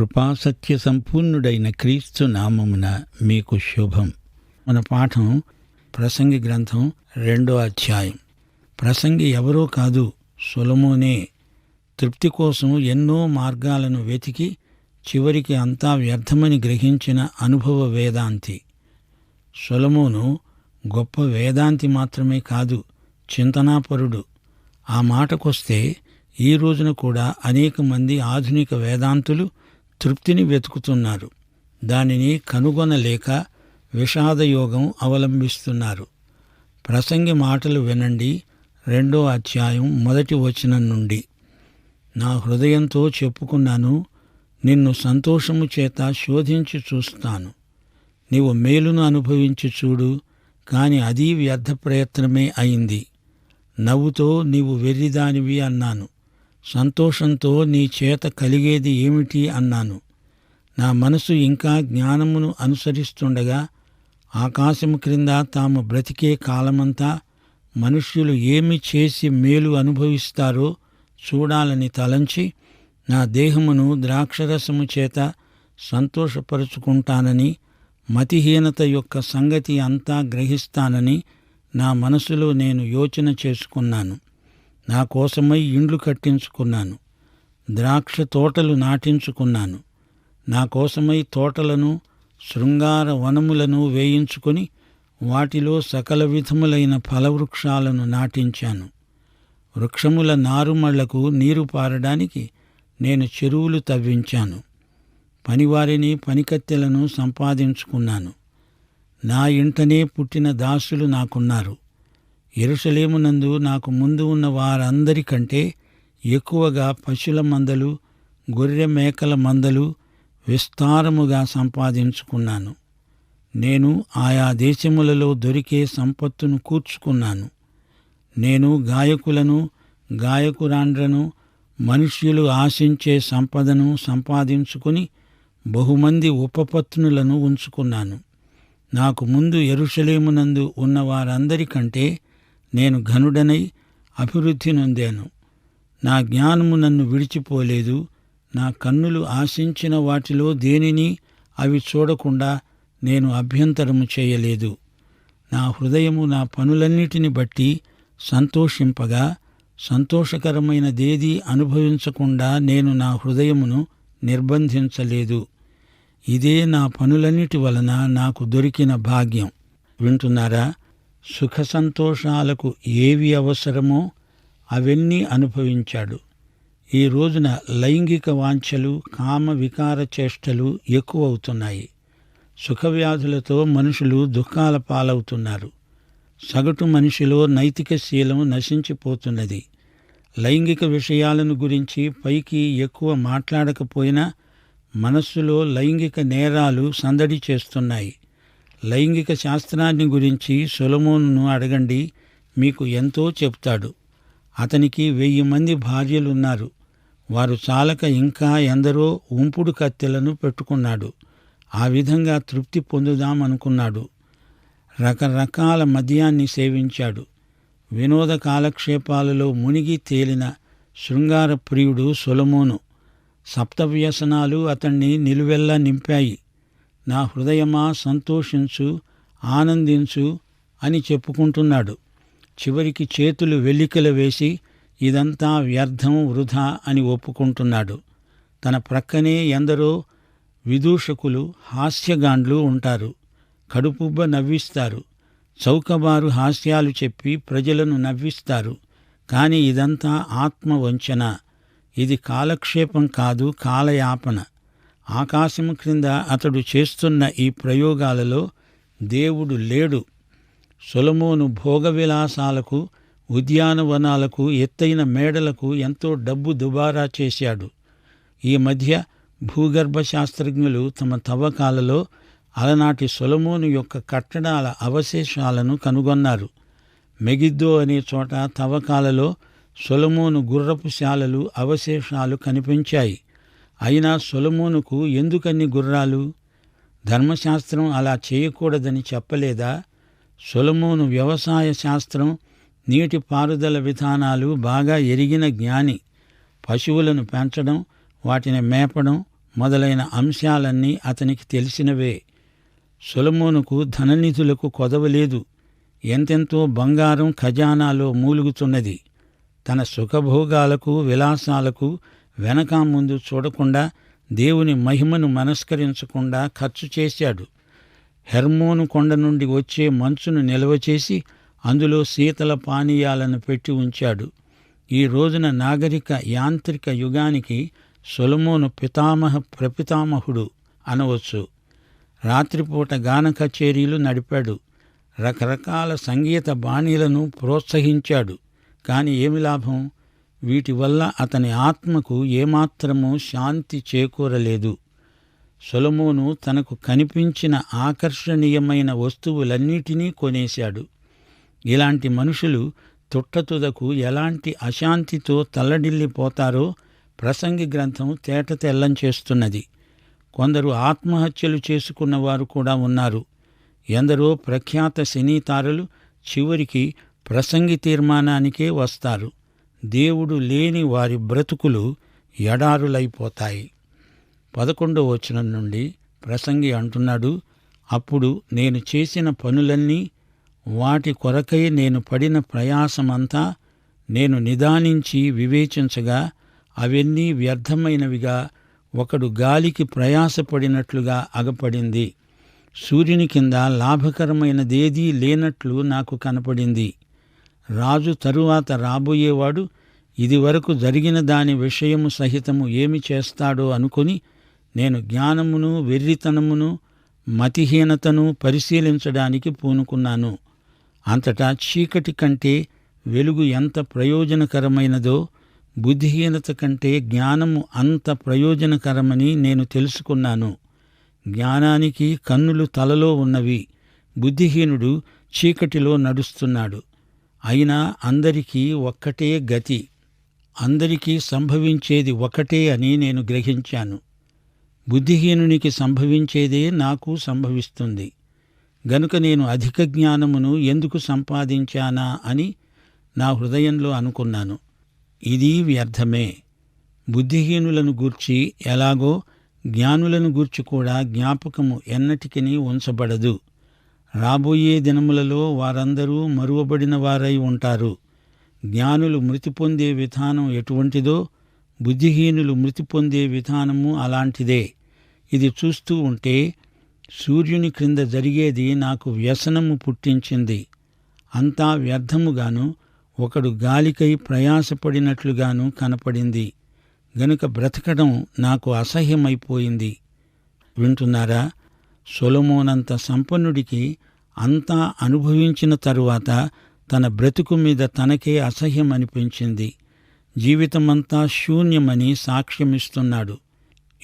కృపాసత్య సంపూర్ణుడైన క్రీస్తు నామమున మీకు శుభం. మన పాఠం ప్రసంగి గ్రంథం రెండో అధ్యాయం. ప్రసంగి ఎవరో కాదు సులమోనే తృప్తి కోసం ఎన్నో మార్గాలను వెతికి చివరికి అంతా వ్యర్థమని గ్రహించిన అనుభవ వేదాంతి. సులమోను గొప్ప వేదాంతి మాత్రమే కాదు చింతనాపరుడు. ఆ మాటకొస్తే ఈ రోజున కూడా అనేక మంది ఆధునిక వేదాంతులు తృప్తిని వెతుకుతున్నారు. దానిని కనుగొనలేక విషాదయోగం అవలంబిస్తున్నారు. ప్రసంగి మాటలు వినండి. రెండో అధ్యాయం మొదటి వచనం నుండి. నా హృదయంతో చెప్పుకున్నాను. నిన్ను సంతోషము చేత శోధించి చూస్తాను. నీవు మేలును అనుభవించి చూడు. కాని అది వ్యర్థ ప్రయత్నమే అయింది. నవ్వుతో నీవు వెర్రిదానివి అన్నాను. సంతోషంతో నీ చేత కలిగేది ఏమిటి అన్నాను. నా మనసు ఇంకా జ్ఞానమును అనుసరిస్తుండగా ఆకాశము క్రింద తాము బ్రతికే కాలమంతా మనుష్యులు ఏమి చేసి మేలు అనుభవిస్తారో చూడాలని తలంచి నా దేహమును ద్రాక్షరసము చేత సంతోషపరుచుకుంటానని మతిహీనత యొక్క సంగతి అంతా గ్రహిస్తానని నా మనసులో నేను యోచన చేసుకున్నాను. నా కోసమై ఇండ్లు కట్టించుకున్నాను. ద్రాక్ష తోటలు నాటించుకున్నాను. నా కోసమై తోటలను శృంగార వనములను వేయించుకొని వాటిలో సకల విధములైన ఫలవృక్షాలను నాటించాను. వృక్షముల నారుమళ్ళకు నీరు పారడానికి నేను చెరువులు తవ్వించాను. పనివారిని పనికత్తెలను సంపాదించుకున్నాను. నా ఇంటనే పుట్టిన దాసులు నాకున్నారు. ఎరుసలేమునందు నాకు ముందు ఉన్న వారందరికంటే ఎక్కువగా పశుల మందలు గొర్రె మేకల మందలు విస్తారముగా సంపాదించుకున్నాను. నేను ఆయా దేశములలో దొరికే సంపత్తును కూర్చుకున్నాను. నేను గాయకులను గాయకురాండ్రను మనుష్యులు ఆశించే సంపదను సంపాదించుకుని బహుమంది ఉపపత్నులను ఉంచుకున్నాను. నాకు ముందు ఎరుషలేమునందు ఉన్న వారందరికంటే నేను ఘనుడనై అభివృద్ధి నొందాను. నా జ్ఞానము నన్ను విడిచిపోలేదు. నా కన్నులు ఆశించిన వాటిలో దేనిని అవి చూడకుండా నేను అభ్యంతరము చేయలేదు. నా హృదయము నా పనులన్నిటిని బట్టి సంతోషింపగా సంతోషకరమైనదేదీ అనుభవించకుండా నేను నా హృదయమును నిర్బంధించలేదు. ఇదే నా పనులన్నిటి వలన నాకు దొరికిన భాగ్యం. వింటున్నారా? సుఖ సంతోషాలకు ఏవి అవసరమో అవన్నీ అనుభవించాడు. ఈ రోజున లైంగిక వాంఛలు కామ వికార చేష్టలు ఎక్కువవుతున్నాయి. సుఖవ్యాధులతో మనుషులు దుఃఖాల పాలవుతున్నారు. సగటు మనిషిలో నైతిక శీలం నశించిపోతున్నది. లైంగిక విషయాలను గురించి పైకి ఎక్కువ మాట్లాడకపోయినా మనస్సులో లైంగిక నేరాలు సందడి చేస్తున్నాయి. లైంగిక శాస్త్రాన్ని గురించి సొలమోనును అడగండి మీకు ఎంతో చెప్తాడు. అతనికి వెయ్యి మంది భార్యలున్నారు. వారు చాలక ఇంకా ఎందరో ఉంపుడు కత్తెలను పెట్టుకున్నాడు. ఆ విధంగా తృప్తి పొందుదామనుకున్నాడు. రకరకాల మద్యాన్ని సేవించాడు. వినోద కాలక్షేపాలలో మునిగి తేలిన శృంగార ప్రియుడు సొలమోను. సప్తవ్యసనాలు అతణ్ణి నిలువెల్లా నింపాయి. నా హృదయమా సంతోషించు ఆనందించు అని చెప్పుకుంటున్నాడు. చివరికి చేతులు వెల్లికలు వేసి ఇదంతా వ్యర్థం వృధా అని ఒప్పుకుంటున్నాడు. తన ప్రక్కనే ఎందరో విదూషకులు హాస్యగాండ్లు ఉంటారు. కడుపుబ్బ నవ్విస్తారు. చౌకబారు హాస్యాలు చెప్పి ప్రజలను నవ్విస్తారు. కానీ ఇదంతా ఆత్మవంచన. ఇది కాలక్షేపం కాదు కాలయాపన. ఆకాశము క్రింద అతడు చేస్తున్న ఈ ప్రయోగాలలో దేవుడు లేడు. సొలమోను భోగవిలాసాలకు ఉద్యానవనాలకు ఎత్తైన మేడలకు ఎంతో డబ్బు దుబారా చేశాడు. ఈ మధ్య భూగర్భ శాస్త్రజ్ఞులు తమ తవ్వకాలలో అలనాటి సొలమోను యొక్క కట్టడాల అవశేషాలను కనుగొన్నారు. మెగిద్దో అనే చోట తవ్వకాలలో సొలమోను గుర్రపు శాలలు అవశేషాలు కనిపించాయి. అయినా సొలమోనుకు ఎందుకన్ని గుర్రాలు? ధర్మశాస్త్రం అలా చేయకూడదని చెప్పలేదా? సొలమోను వ్యవసాయ శాస్త్రం నీటిపారుదల విధానాలు బాగా ఎరిగిన జ్ఞాని పశువులను పెంచడం వాటిని మేపడం మొదలైన అంశాలన్నీ అతనికి తెలిసినవే. సొలమోనుకు ధననిధులకు కొదవలేదు ఎంతెంతో బంగారం ఖజానాలో మూలుగుతున్నది. తన సుఖభోగాలకు విలాసాలకు వెనక ముందు చూడకుండా దేవుని మహిమను మనస్కరించకుండా ఖర్చు చేశాడు. హెర్మోను కొండ నుండి వచ్చే మంచును నిల్వ చేసి అందులో శీతల పానీయాలను పెట్టి ఉంచాడు. ఈ రోజున నాగరిక యాంత్రిక యుగానికి సొలమోను పితామహ ప్రపితామహుడు అనవచ్చు. రాత్రిపూట గాన కచేరీలు నడిపాడు. రకరకాల సంగీత బాణీలను ప్రోత్సహించాడు. కానీ ఏమి లాభం? వీటి వల్ల అతని ఆత్మకు ఏమాత్రము శాంతి చేకూరలేదు. సొలమోను తనకు కనిపించిన ఆకర్షణీయమైన వస్తువులన్నిటినీ కొనేశాడు. ఇలాంటి మనుషులు తుట్టతుదకు ఎలాంటి అశాంతితో తల్లడిల్లిపోతారో ప్రసంగి గ్రంథం తేట తెల్లం చేస్తున్నది. కొందరు ఆత్మహత్యలు చేసుకున్న వారు కూడా ఉన్నారు. ఎందరో ప్రఖ్యాత సినీతారులు చివరికి ప్రసంగి తీర్మానానికే వస్తారు. దేవుడు లేని వారి బ్రతుకులు ఎడారులైపోతాయి. పదకొండో వచనం నుండి ప్రసంగి అంటున్నాడు అప్పుడు నేను చేసిన పనులన్నీ వాటి కొరకై నేను పడిన ప్రయాసమంతా నేను నిదానించి వివేచించగా అవన్నీ వ్యర్థమైనవిగా ఒకడు గాలికి ప్రయాసపడినట్లుగా అగపడింది. సూర్యుని కింద లాభకరమైనదేదీ లేనట్లు నాకు కనపడింది. రాజు తరువాత రాబోయేవాడు ఇదివరకు జరిగిన దాని విషయము సహితము ఏమి చేస్తాడో అనుకొని నేను జ్ఞానమును వెర్రితనమును మతిహీనతను పరిశీలించడానికి పూనుకున్నాను. అంతటా చీకటి కంటే వెలుగు ఎంత ప్రయోజనకరమైనదో బుద్ధిహీనత కంటే జ్ఞానము అంత ప్రయోజనకరమని నేను తెలుసుకున్నాను. జ్ఞానానికి కన్నులు తలలో ఉన్నవి. బుద్ధిహీనుడు చీకటిలో నడుస్తున్నాడు. అయినా అందరికీ ఒక్కటే గతి. అందరికీ సంభవించేది ఒకటే అని నేను గ్రహించాను. బుద్ధిహీనునికి సంభవించేదే నాకు సంభవిస్తుంది. గనుక నేను అధిక జ్ఞానమును ఎందుకు సంపాదించానా అని నా హృదయంలో అనుకున్నాను. ఇది వ్యర్థమే. బుద్ధిహీనులను గూర్చి ఎలాగో జ్ఞానులను గూర్చి కూడా జ్ఞాపకము ఎన్నటికీ ఉంచబడదు. రాబోయే దినములలో వారందరూ మరువబడిన వారై ఉంటారు. జ్ఞానులు మృతి పొందే విధానం ఎటువంటిదో బుద్ధిహీనులు మృతి పొందే విధానము అలాంటిదే. ఇది చూస్తూ ఉంటే సూర్యుని క్రింద జరిగేది నాకు వ్యసనము పుట్టించింది. అంతా వ్యర్థముగాను ఒకడు గాలికై ప్రయాసపడినట్లుగాను కనపడింది. గనుక బ్రతకడం నాకు అసహ్యమైపోయింది. వింటున్నారా? సొలమోనంత సంపన్నుడికి అంతా అనుభవించిన తరువాత తన బ్రతుకు మీద తనకే అసహ్యం అనిపించింది జీవితమంతా శూన్యమని సాక్ష్యమిస్తున్నాడు.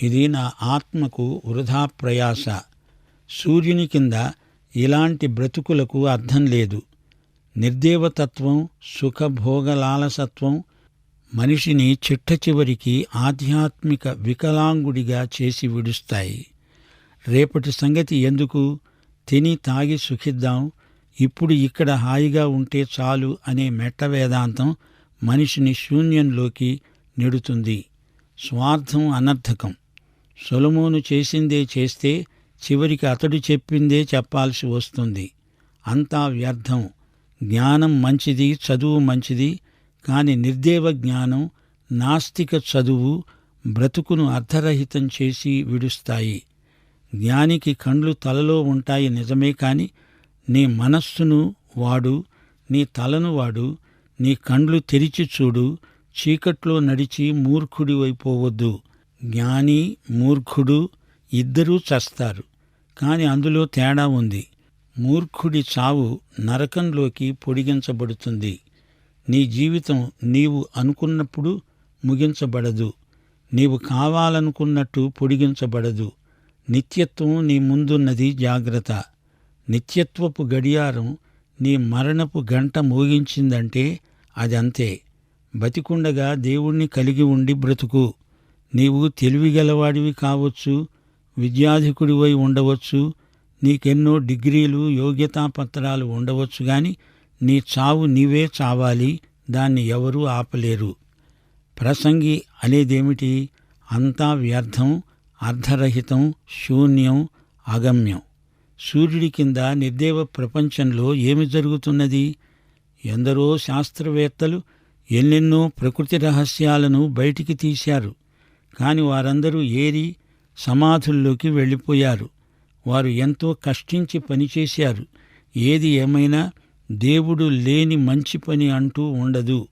ఇది నా ఆత్మకు వృధా ప్రయాస. సూర్యుని కింద ఇలాంటి బ్రతుకులకు అర్థం లేదు. నిర్దేవతత్వం సుఖభోగలాలసత్వం మనిషిని చిట్ట చివరికి ఆధ్యాత్మిక వికలాంగుడిగా చేసి విడుస్తాయి. రేపటి సంగతి ఎందుకు? తిని తాగి సుఖిద్దాం. ఇప్పుడు ఇక్కడ హాయిగా ఉంటే చాలు అనే మెట్ట వేదాంతం మనిషిని శూన్యంలోకి నెడుతుంది. స్వార్థం అనర్థకం. సొలమోను చేసిందే చేస్తే చివరికి అతడు చెప్పిందే చెప్పాల్సి వస్తుంది. అంతా వ్యర్థం. జ్ఞానం మంచిది చదువు మంచిది కాని నిర్దేవ జ్ఞానం నాస్తిక చదువు బ్రతుకును అర్ధరహితం చేసి విడుస్తాయి. జ్ఞానికి కండ్లు తలలో ఉంటాయి నిజమే కాని నీ మనస్సును వాడు నీ తలను వాడు నీ కండ్లు తెరిచి చూడు చీకట్లో నడిచి మూర్ఖుడి అయిపోవద్దు జ్ఞాని మూర్ఖుడు ఇద్దరూ చస్తారు కాని అందులో తేడా ఉంది. మూర్ఖుడి చావు నరకంలోకి పొడిగించబడుతుంది. నీ జీవితం నీవు అనుకున్నప్పుడు ముగించబడదు. నీవు కావాలనుకున్నట్టు పొడిగించబడదు. నిత్యత్వం నీ ముందున్నది జాగ్రత్త. నిత్యత్వపు గడియారం నీ మరణపు గంట మోగించిందంటే అదంతే. బతికుండగా దేవుణ్ణి కలిగి ఉండి బ్రతుకు. నీవు తెలివిగలవాడివి కావచ్చు విద్యాధికుడివై ఉండవచ్చు నీకెన్నో డిగ్రీలు యోగ్యతా పత్రాలు ఉండవచ్చు గాని నీ చావు నీవే చావాలి దాన్ని ఎవరూ ఆపలేరు. ప్రసంగి అనేదేమిటి? అంతా వ్యర్థం. అర్ధరహితం శూన్యం అగమ్యం. సూర్యుడి కింద నిర్దేవ ప్రపంచంలో ఏమి జరుగుతున్నది? ఎందరో శాస్త్రవేత్తలు ఎన్నెన్నో ప్రకృతి రహస్యాలను బయటికి తీశారు. కాని వారందరూ ఏరి సమాధుల్లోకి వెళ్ళిపోయారు. వారు ఎంతో కష్టించి పనిచేశారు ఏది ఏమైనా దేవుడు లేని మంచి పని అంటూ ఉండదు.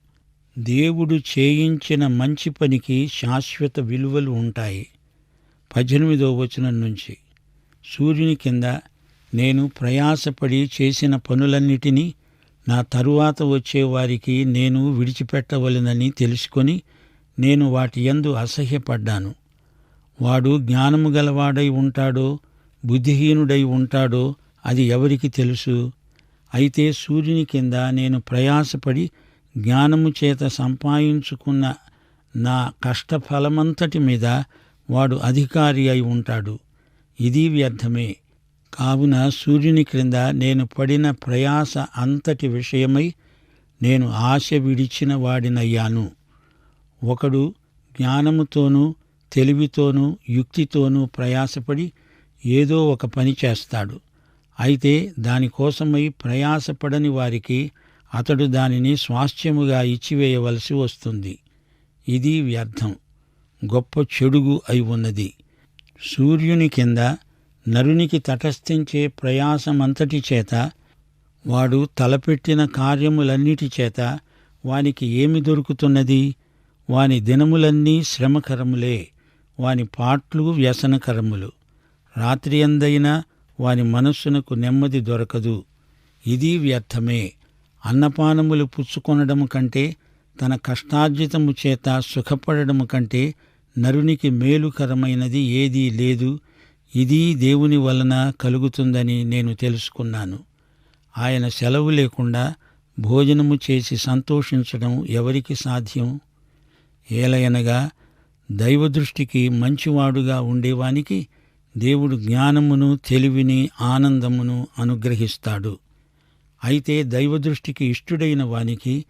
దేవుడు చేయించిన మంచి పనికి శాశ్వత విలువలు ఉంటాయి. పద్దెనిమిదో వచనం నుంచి సూర్యుని కింద నేను ప్రయాసపడి చేసిన పనులన్నిటినీ నా తరువాత వచ్చే వారికి నేను విడిచిపెట్టవలెనని తెలుసుకొని నేను వాటి యందు అసహ్యపడ్డాను. వాడు జ్ఞానము గలవాడై ఉంటాడో బుద్ధిహీనుడై ఉంటాడో అది ఎవరికి తెలుసు? అయితే సూర్యుని కింద నేను ప్రయాసపడి జ్ఞానము చేత సంపాదించుకున్న నా కష్టఫలమంతటి మీద వాడు అధికారి అయి ఉంటాడు. ఇది వ్యర్థమే. కావున సూర్యుని క్రింద నేను పడిన ప్రయాస అంతటి విషయమై నేను ఆశ విడిచిన వాడినయ్యాను. ఒకడు జ్ఞానముతోనూ తెలివితోనూ యుక్తితోనూ ప్రయాసపడి ఏదో ఒక పని చేస్తాడు. అయితే దానికోసమై ప్రయాసపడని వారికి అతడు దానిని స్వాస్థ్యముగా ఇచ్చివేయవలసి వస్తుంది. ఇది వ్యర్థం. గొప్ప చెడుగు అయి ఉన్నది. సూర్యుని కింద నరునికి తటస్థించే ప్రయాసమంతటి చేత వాడు తలపెట్టిన కార్యములన్నిటి చేత వానికి ఏమి దొరుకుతున్నది? వాని దినములన్నీ శ్రమకరములే వాని పాట్లు వ్యసనకరములు. రాత్రి అందైనా వాని మనస్సునకు నెమ్మది దొరకదు. ఇది వ్యర్థమే. అన్నపానములు పుచ్చుకొనడము కంటే తన కష్టార్జితము చేత సుఖపడడము కంటే నరునికి మేలుకరమైనది ఏదీ లేదు. ఇది దేవుని వలన కలుగుతుందని నేను తెలుసుకున్నాను. ఆయన సెలవు లేకుండా భోజనము చేసి సంతోషించడం ఎవరికి సాధ్యం? ఏలయనగా దైవదృష్టికి మంచివాడుగా ఉండేవానికి దేవుడు జ్ఞానమును తెలివిని ఆనందమును అనుగ్రహిస్తాడు. అయితే దైవదృష్టికి ఇష్టుడైన వానికి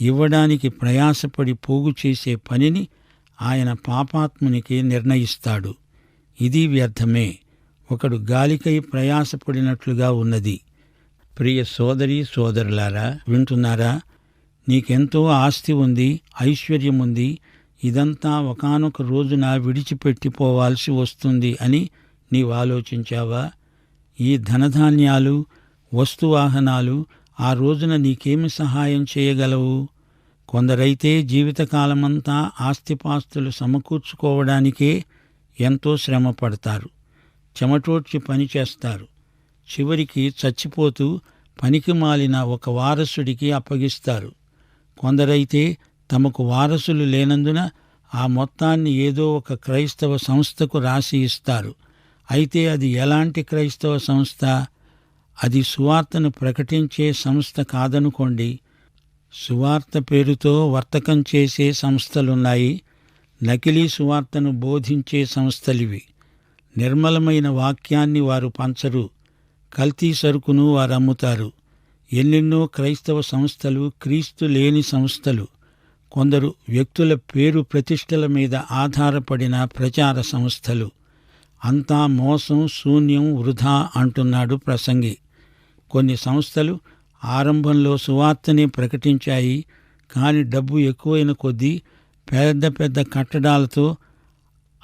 ఇవ్వడానికి ప్రయాసపడి పోగు చేసే పనిని ఆయన పాపాత్మునికి నిర్ణయిస్తాడు. ఇది వ్యర్థమే. ఒకడు గాలికై ప్రయాసపడినట్లుగా ఉన్నది. ప్రియ సోదరి సోదరులారా వింటున్నారా? నీకెంతో ఆస్తి ఉంది ఐశ్వర్యముంది ఇదంతా ఒకానొక రోజున విడిచిపెట్టిపోవాల్సి వస్తుంది అని నీవు ఆలోచించావా ఈ ధనధాన్యాలు వస్తువాహనాలు ఆ రోజున నీకేమి సహాయం చేయగలవు? కొందరైతే జీవితకాలమంతా ఆస్తిపాస్తులు సమకూర్చుకోవడానికే ఎంతో శ్రమ పడతారు చెమటోడ్చి పనిచేస్తారు చివరికి చచ్చిపోతూ పనికి మాలిన ఒక వారసుడికి అప్పగిస్తారు. కొందరైతే తమకు వారసులు లేనందున ఆ మొత్తాన్ని ఏదో ఒక క్రైస్తవ సంస్థకు రాసి ఇస్తారు. అయితే అది ఎలాంటి క్రైస్తవ సంస్థ? అది సువార్తను ప్రకటించే సంస్థ కాదనుకోండి. సువార్త పేరుతో వర్తకం చేసే సంస్థలున్నాయి. నకిలీ సువార్తను బోధించే సంస్థలివి. నిర్మలమైన వాక్యాన్ని వారు పంచరు. కల్తీ సరుకును వారు అమ్ముతారు. ఎన్నెన్నో క్రైస్తవ సంస్థలు క్రీస్తు లేని సంస్థలు కొందరు వ్యక్తుల పేరు ప్రతిష్టల మీద ఆధారపడిన ప్రచార సంస్థలు. అంతా మోసం శూన్యం వృధా అంటున్నాడు ప్రసంగి. కొన్ని సంస్థలు ఆరంభంలో సువార్తని ప్రకటించాయి కానీ డబ్బు ఎక్కువైన కొద్దీ పెద్ద పెద్ద కట్టడాలతో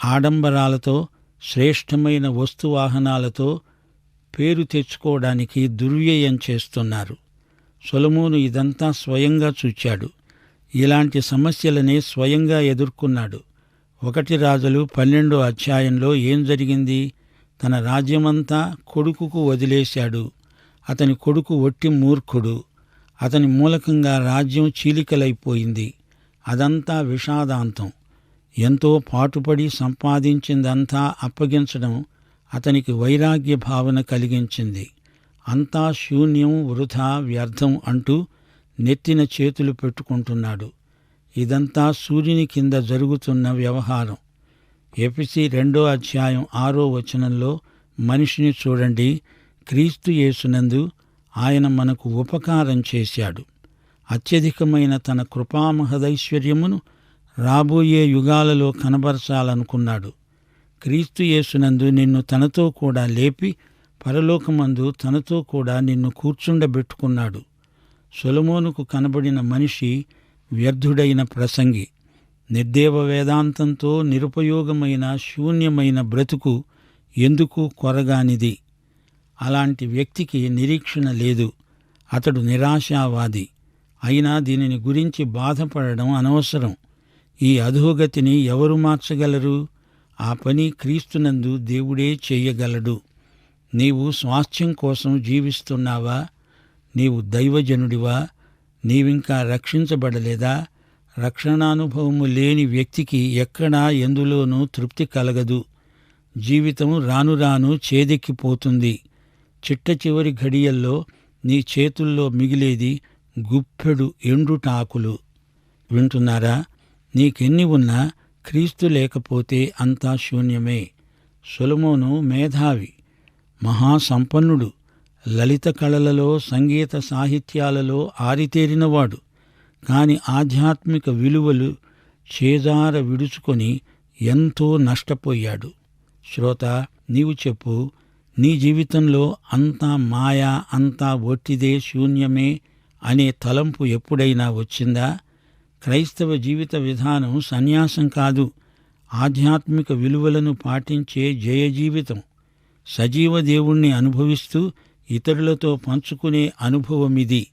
ఆడంబరాలతో శ్రేష్టమైన వస్తువాహనాలతో పేరు తెచ్చుకోవడానికి దుర్వ్యయం చేస్తున్నారు. సొలమూను ఇదంతా స్వయంగా చూచాడు. ఇలాంటి సమస్యలనే స్వయంగా ఎదుర్కొన్నాడు. ఒకటి రాజులు పన్నెండో అధ్యాయంలో ఏం జరిగింది? తన రాజ్యమంతా కొడుకుకు వదిలేశాడు. అతని కొడుకు ఒట్టి మూర్ఖుడు. అతని మూలకంగా రాజ్యం చీలికలైపోయింది. అదంతా విషాదాంతం. ఎంతో పాటుపడి సంపాదించిందంతా అప్పగించడం అతనికి వైరాగ్య భావన కలిగించింది. అంతా శూన్యం వృధా వ్యర్థం అంటూ నెత్తిన చేతులు పెట్టుకుంటున్నాడు. ఇదంతా సూర్యుని కింద జరుగుతున్న వ్యవహారం. ఎపిసి రెండో అధ్యాయం ఆరో వచనంలో మనిషిని చూడండి. క్రీస్తు యేసునందు ఆయన మనకు ఉపకారం చేశాడు. అత్యధికమైన తన కృపామహదైశ్వర్యమును రాబోయే యుగాలలో కనబరచాలనుకున్నాడు. క్రీస్తు యేసునందు నిన్ను తనతో కూడా లేపి పరలోకమందు తనతో కూడా నిన్ను కూర్చుండబెట్టుకున్నాడు. సొలమోనుకు కనబడిన మనిషి వ్యర్థుడైన ప్రసంగి నిర్దేవ వేదాంతంతో నిరుపయోగమైన శూన్యమైన బ్రతుకు ఎందుకు కొరగానిది? అలాంటి వ్యక్తికి నిరీక్షణ లేదు. అతడు నిరాశావాది. అయినా దీనిని గురించి బాధపడడం అనవసరం. ఈ అధోగతిని ఎవరు మార్చగలరు? ఆ పని క్రీస్తునందు దేవుడే చేయగలడు. నీవు స్వాస్థ్యం కోసం జీవిస్తున్నావా? నీవు దైవజనుడివా? నీవింకా రక్షించబడలేదా? రక్షణానుభవము లేని వ్యక్తికి ఎక్కడా ఎందులోనూ తృప్తి కలగదు. జీవితం రాను రాను చేదెక్కిపోతుంది. చిట్ట చివరి ఘడియల్లో నీ చేతుల్లో మిగిలేది గుప్పెడు ఎండుటాకులు. వింటున్నారా? నీకెన్ని ఉన్నా క్రీస్తు లేకపోతే అంతా శూన్యమే. సొలమోను మేధావి మహాసంపన్నుడు లలిత కళలలో సంగీత సాహిత్యాలలో ఆరితేరినవాడు. కాని ఆధ్యాత్మిక విలువలు చేదార విడుచుకొని ఎంతో నష్టపోయాడు. శ్రోత నీవు చెప్పు నీ జీవితంలో అంతా మాయా అంతా ఒట్టిదే శూన్యమే అనే తలంపు ఎప్పుడైనా వచ్చిందా? క్రైస్తవ జీవిత విధానం సన్యాసం కాదు. ఆధ్యాత్మిక విలువలను పాటించే జయ జీవితం. సజీవ దేవుణ్ణి అనుభవిస్తూ ఇతరులతో పంచుకునే అనుభవమిది.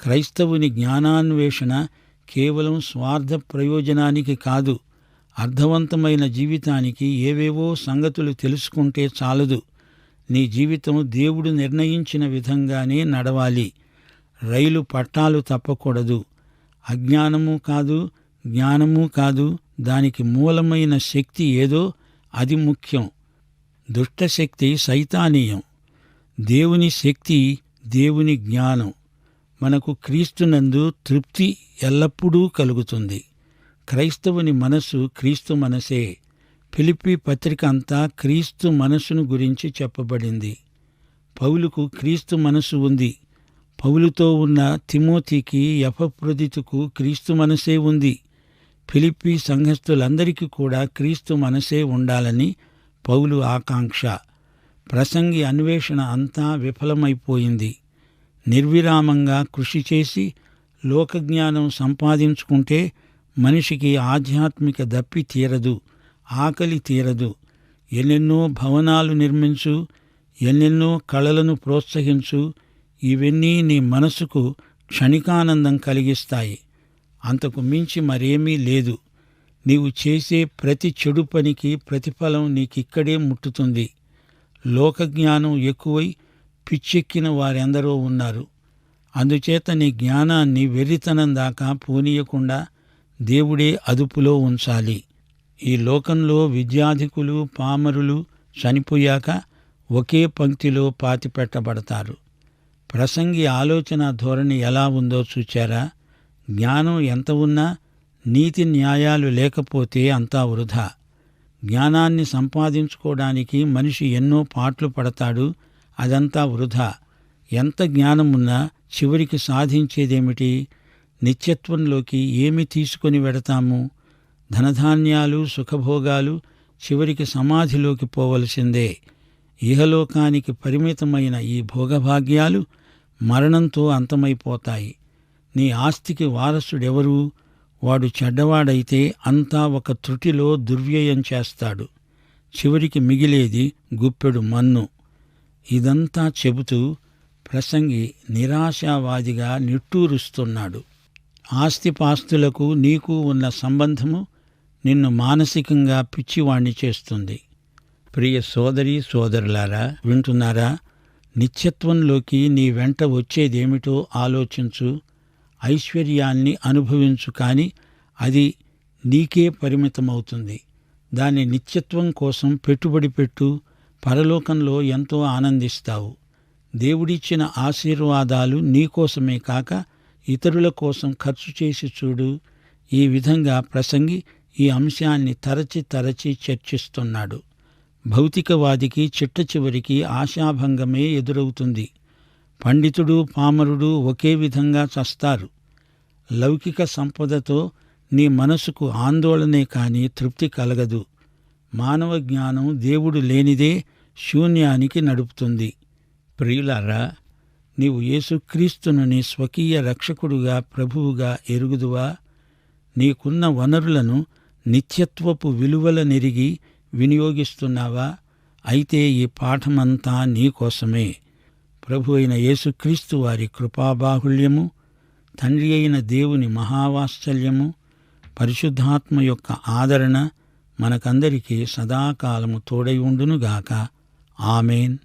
క్రైస్తవుని జ్ఞానాన్వేషణ కేవలం స్వార్థ ప్రయోజనానికి కాదు. అర్థవంతమైన జీవితానికి ఏవేవో సంగతులు తెలుసుకుంటే చాలదు. నీ జీవితం దేవుడు నిర్ణయించిన విధంగానే నడవాలి. రైలు పట్టాలు తప్పకూడదు. అజ్ఞానము కాదు జ్ఞానము కాదు. దానికి మూలమైన శక్తి ఏదో అది ముఖ్యం. దుష్టశక్తి సైతానీయం. దేవుని శక్తి దేవుని జ్ఞానం. మనకు క్రీస్తునందు తృప్తి ఎల్లప్పుడూ కలుగుతుంది. క్రైస్తవుని మనసు క్రీస్తు మనసే. ఫిలిపి పత్రిక అంతా క్రీస్తు మనసును గురించి చెప్పబడింది. పౌలుకు క్రీస్తు మనసు ఉంది. పౌలుతో ఉన్న తిమోతికి యఫప్రదితుకు క్రీస్తు మనసే ఉంది. ఫిలిపి సంఘస్థులందరికీ కూడా క్రీస్తు మనసే ఉండాలని పౌలు ఆకాంక్ష. ప్రసంగి అన్వేషణ అంతా విఫలమైపోయింది. నిర్విరామంగా కృషి చేసి లోకజ్ఞానం సంపాదించుకుంటే మనిషికి ఆధ్యాత్మిక దప్పి తీరదు ఆకలి తీరదు. ఎన్నెన్నో భవనాలు నిర్మించు ఎన్నెన్నో కళలను ప్రోత్సహించు ఇవన్నీ నీ మనసుకు క్షణికానందం కలిగిస్తాయి. అంతకు మించి మరేమీ లేదు. నీవు చేసే ప్రతి చెడు పనికి ప్రతిఫలం నీకిక్కడే ముట్టుతుంది. లోకజ్ఞానం ఎక్కువై పిచ్చెక్కిన వారెందరో ఉన్నారు. అందుచేత నీ జ్ఞానాన్ని వెర్రితనం దాకా పోనీయకుండా దేవుడే అదుపులో ఉంచాలి. ఈ లోకంలో విద్యాధికులు పామరులు చనిపోయాక ఒకే పంక్తిలో పాతిపెట్టబడతారు. ప్రసంగి ఆలోచన ధోరణి ఎలా ఉందో చూచారా? జ్ఞానం ఎంత ఉన్నా నీతి న్యాయాలు లేకపోతే అంతా వృధా. జ్ఞానాన్ని సంపాదించుకోవడానికి మనిషి ఎన్నో పాట్లు పడతాడు అదంతా వృధా. ఎంత జ్ఞానమున్నా చివరికి సాధించేదేమిటి? నిత్యత్వంలోకి ఏమి తీసుకొని వెడతాము? ధనధాన్యాలు సుఖభోగాలు చివరికి సమాధిలోకి పోవలసిందే. ఇహలోకానికి పరిమితమైన ఈ భోగభాగ్యాలు మరణంతో అంతమైపోతాయి. నీ ఆస్తికి వారసుడెవరు? వాడు చెడ్డవాడైతే అంతా ఒక త్రుటిలో దుర్వ్యయం చేస్తాడు. చివరికి మిగిలేది గుప్పెడు మన్ను. ఇదంతా చెబుతూ ప్రసంగి నిరాశావాదిగా నిట్టూరుస్తున్నాడు. ఆస్తిపాస్తులకు నీకు ఉన్న సంబంధము నిన్ను మానసికంగా పిచ్చివాణ్ణి చేస్తుంది. ప్రియ సోదరి సోదరులారా వింటున్నారా? నిత్యత్వంలోకి నీ వెంట వచ్చేదేమిటో ఆలోచించు. ఐశ్వర్యాన్ని అనుభవించు కాని అది నీకే పరిమితమవుతుంది. దాని నిత్యత్వం కోసం పెట్టుబడి పెట్టు పరలోకంలో ఎంతో ఆనందిస్తావు. దేవుడిచ్చిన ఆశీర్వాదాలు నీకోసమే కాక ఇతరుల కోసం ఖర్చు చేసి చూడు. ఈ విధంగా ప్రసంగి ఈ అంశాన్ని తరచి తరచి చర్చిస్తున్నాడు. భౌతికవాదికి చిట్ట చివరికి ఆశాభంగమే ఎదురవుతుంది. పండితుడు పామరుడు ఒకే విధంగా చస్తారు. లౌకిక సంపదతో నీ మనసుకు ఆందోళనే కాని తృప్తి కలగదు. మానవ జ్ఞానం దేవుడు లేనిదే శూన్యానికి నడుపుతుంది. ప్రియులారా నీవు యేసుక్రీస్తును నీ స్వకీయ రక్షకుడుగా ప్రభువుగా ఎరుగుదువా? నీకున్న వనరులను నిత్యత్వపు విలువల నెరిగి వినియోగిస్తున్నావా? అయితే ఈ పాఠమంతా నీకోసమే ప్రభు అయిన యేసుక్రీస్తు వారి కృపాబాహుళ్యము తండ్రి అయిన దేవుని మహావాత్సల్యము పరిశుద్ధాత్మ యొక్క ఆదరణ మనకందరికీ సదాకాలము తోడై ఉండునుగాక. ఆమెన్.